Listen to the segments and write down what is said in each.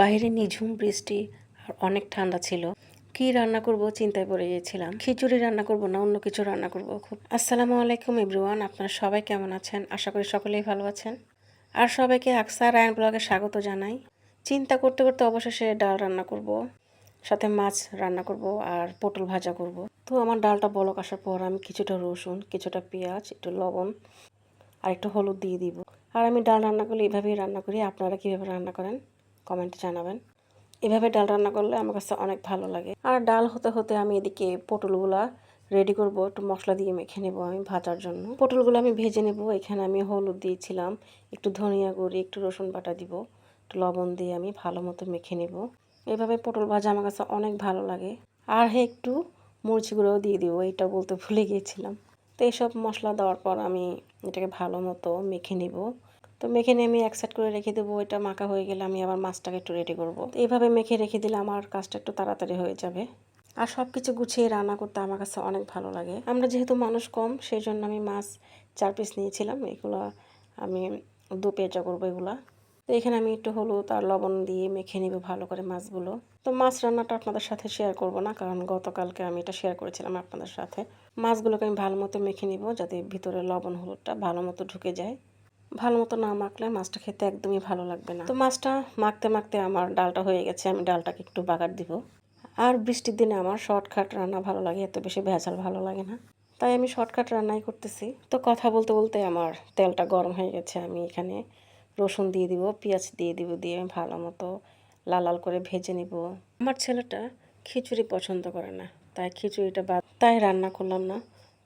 বাইরে নিঝুম বৃষ্টি আর অনেক ঠান্ডা ছিল। কি রান্না করব? চিন্তায় পড়ে গিয়েছিলাম। খিচুড়ি রান্না করব না, অন্য কিছু রান্না করব? খুব আসসালামু আলাইকুম এভরিওয়ান, আপনারা সবাই কেমন আছেন? আশা করি সকলেই ভালো আছেন। আর সবাইকে আকসা রায়ন ব্লগে স্বাগত জানাই। চিন্তা করতে করতে অবশেষে ডাল রান্না করব, সাথে মাছ রান্না করব আর পটল ভাজা করব। তো আমার ডালটা বলক আসার পর আমি কিছুটা রসুন, কিছুটা পেঁয়াজ, একটু লবণ আর একটু হলুদ দিয়ে দিব। আর আমি ডাল রান্না করলে এভাবেই রান্না করি। আপনারা কীভাবে রান্না করেন? কমেন্টে জানাবেন। এভাবে ডাল রান্না করলে আমার কাছে অনেক ভালো লাগে। আর ডাল হতে হতে আমি এদিকে পটলগুলা রেডি করব। একটু মশলা দিয়ে মেখে নেব আমি ভাজার জন্য। পটলগুলো আমি ভেজে নেব। এখানে আমি হলুদ দিয়েছিলাম। একটু ধনিয়া গুঁড়ি, একটু রসুন বাটা দিব। একটু লবণ দিয়ে আমি ভালো মতো মেখে নেব। এভাবে পটল ভাজা আমার কাছে অনেক ভালো লাগে। আর হ্যাঁ একটু মরিচ গুঁড়োও দিয়ে দিব। এইটা বলতে ভুলে গিয়েছিলাম। তো এইসব মশলা দেওয়ার পর আমি এটাকে ভালো মতো মেখে নিব। তো মেখে নিয়ে আমি এক সাইড করে রেখে দেবো, এটা মাখা হয়ে গেলে আমি আবার মাছটাকে একটু রেডি করব। এইভাবে মেখে রেখে দিলে আমার কাজটা একটু তাড়াতাড়ি হয়ে যাবে। আর সব কিছু গুছিয়ে রান্না করতে আমার কাছে অনেক ভালো লাগে। আমরা যেহেতু মানুষ কম সেই জন্য আমি মাছ চার পিস নিয়েছিলাম, এগুলো আমি দু পেঁচা করব এগুলা। তো এখানে আমি একটু হলুদ আর লবণ দিয়ে মেখে নিব ভালো করে মাছগুলো। তো মাছ রান্নাটা আপনাদের সাথে শেয়ার করব না, কারণ গতকালকে আমি এটা শেয়ার করেছিলাম আপনাদের সাথে। মাছগুলোকে আমি ভালো মতো মেখে নিব, যাতে ভিতরে লবণ হলুদটা ভালো মতো ঢুকে যায়। ভালো মতো না মাখলে মাছটা খেতে একদমই ভালো লাগবে না। তো মাছটা মাখতে মাখতে আমার ডালটা হয়ে গেছে, আমি ডালটাকে একটু বাগার দিব। আর বৃষ্টির দিনে আমার শর্টকাট রান্না ভালো লাগে, এত বেশি ভেজাল ভালো লাগে না। তাই আমি শর্টকাট রান্নাই করতেছি। তো কথা বলতে বলতে আমার তেলটা গরম হয়ে গেছে, আমি এখানে রসুন দিয়ে দিব, পেঁয়াজ দিয়ে দিব, দিয়ে আমি ভালো মতো লাল লাল করে ভেজে নিব। আমার ছেলেটা খিচুড়ি পছন্দ করে না, তাই খিচুড়িটা বাদ, তাই রান্না করলাম না।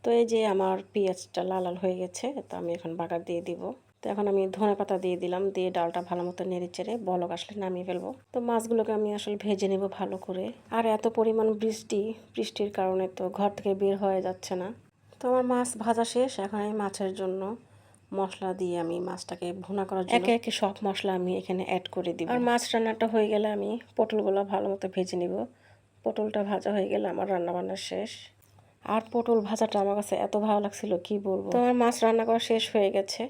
তো এই যে আমার পেঁয়াজটা লাল লাল হয়ে গেছে তো আমি এখন বাগার দিয়ে দিব। তো এখন আমি ধনে পাতা দিয়ে দিলাম দিয়ে ডালটা ভালো মতো নেড়ে চেড়ে বলক আসলে নামিয়ে ফেলব। তো মাছগুলোকে আমি আসলে ভেজে নেব ভালো করে। আর এত পরিমাণ বৃষ্টি বৃষ্টির কারণে তো ঘর থেকে বের হয়ে যাচ্ছে না। তো আমার মাছ ভাজা শেষ এখন আমি মাছের জন্য মশলা দিয়ে আমি মাছটাকে ভুনা করার জন্য একে একে সব মশলা আমি এখানে অ্যাড করে দিব। আর মাছ রান্নাটা হয়ে গেলে আমি পটলগুলো ভালো মতো ভেজে নিব। পটলটা ভাজা হয়ে গেলে আমার রান্না বান্না শেষ। আর পটল ভাজাটা আমার কাছে এত ভালো লাগছিল, কি বলব? তো আমার মাছ রান্না করা শেষ হয়ে গেছে।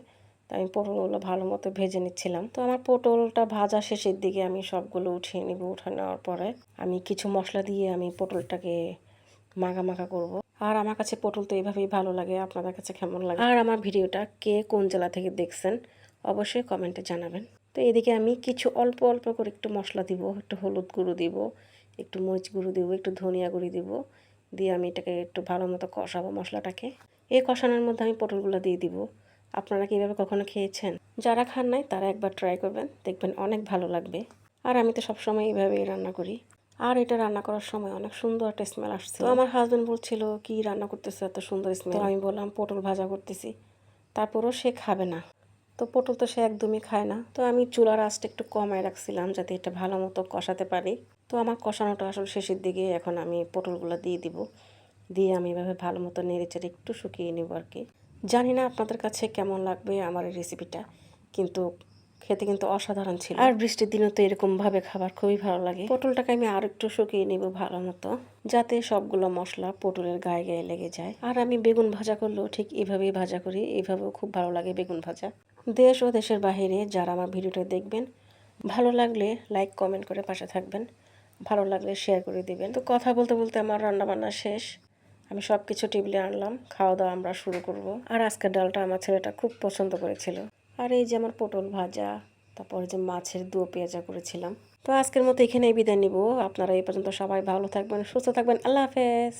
তো আমি পটলগুলো ভালো মতো ভেজে নিচ্ছিলাম। তো আমার পটলটা ভাজা শেষের দিকে আমি সবগুলো উঠিয়ে নিব উঠে নেওয়ার পরে। আমি কিছু মশলা দিয়ে আমি পটলটাকে মাখা মাখা করব। আর আমার কাছে পটল তো এইভাবেই ভালো লাগে, আপনাদের কাছে কেমন লাগে? আর আমার ভিডিওটা কে কোন জেলা থেকে দেখছেন, অবশ্যই কমেন্টে জানাবেন। তো এদিকে আমি কিছু অল্প অল্প করে একটু মশলা দিব, একটু হলুদ গুঁড়ো দিব, একটু মরিচ গুঁড়ো দিব, একটু ধনিয়া গুঁড়ি দিব দিয়ে আমি এটাকে একটু ভালো মতো কষাবো মশলাটাকে। এই কষানোর মধ্যে আমি পটলগুলো দিয়ে দিব। আপনারা কীভাবে কখনো খেয়েছেন? যারা খান নাই, তারা একবার ট্রাই করবেন। দেখবেন অনেক ভালো লাগবে। আর আমি তো সবসময় এইভাবেই রান্না করি। আর এটা রান্না করার সময় অনেক সুন্দর একটা স্মেল আসছে। তো আমার হাজব্যান্ড বলছিল, কি রান্না করতেছে এত সুন্দর স্মেল আমি বললাম, পটল ভাজা করতেছি। তারপরও সে খাবে না। তো পটল তো সে একদমই খায় না। তো আমি চুলার আঁচটা একটু কমায় রাখছিলাম যাতে এটা ভালো মতো কষাতে পারি। তো আমার কষানোটা আসলে শেষের দিকে এখন আমি পটলগুলো দিয়ে দিব। দিয়ে আমি এভাবে ভালো মতো নেড়ে চেড়ে একটু শুকিয়ে নেব আর কি। জানি না আপনাদের কাছে কেমন লাগবে আমার এই রেসিপিটা কিন্তু খেতে কিন্তু অসাধারণ ছিল। আর বৃষ্টির দিনে তো এরকমভাবে খাবার খুবই ভালো লাগে। পটলটাকে আমি আর একটু শুকিয়ে নেব ভালো মতো যাতে সবগুলো মশলা পটলের গায়ে গায়ে লেগে যায়। আর আমি বেগুন ভাজা করলেও ঠিক এভাবেই ভাজা করি এভাবেও খুব ভালো লাগে বেগুন ভাজা। দেশ ও দেশের বাহিরে যারা আমার ভিডিওটা দেখবেন ভালো লাগলে লাইক কমেন্ট করে পাশে থাকবেন। ভালো লাগলে শেয়ার করে দিবেন। তো কথা বলতে বলতে আমার রান্না বান্না শেষ। আমি সব কিছু টেবিলে আনলাম খাওয়া দাওয়া আমরা শুরু করব। আর আজকের ডালটা আমার ছেলেটা খুব পছন্দ করেছিল। আর এই যে আমার পটল ভাজা, তারপরে যে মাছের দুয়ো পেঁয়াজা করেছিলাম। তো আজকের মতো এখানেই বিদায় নিব। আপনারা এই পর্যন্ত সবাই ভালো থাকবেন, সুস্থ থাকবেন। আল্লাহ হাফেজ।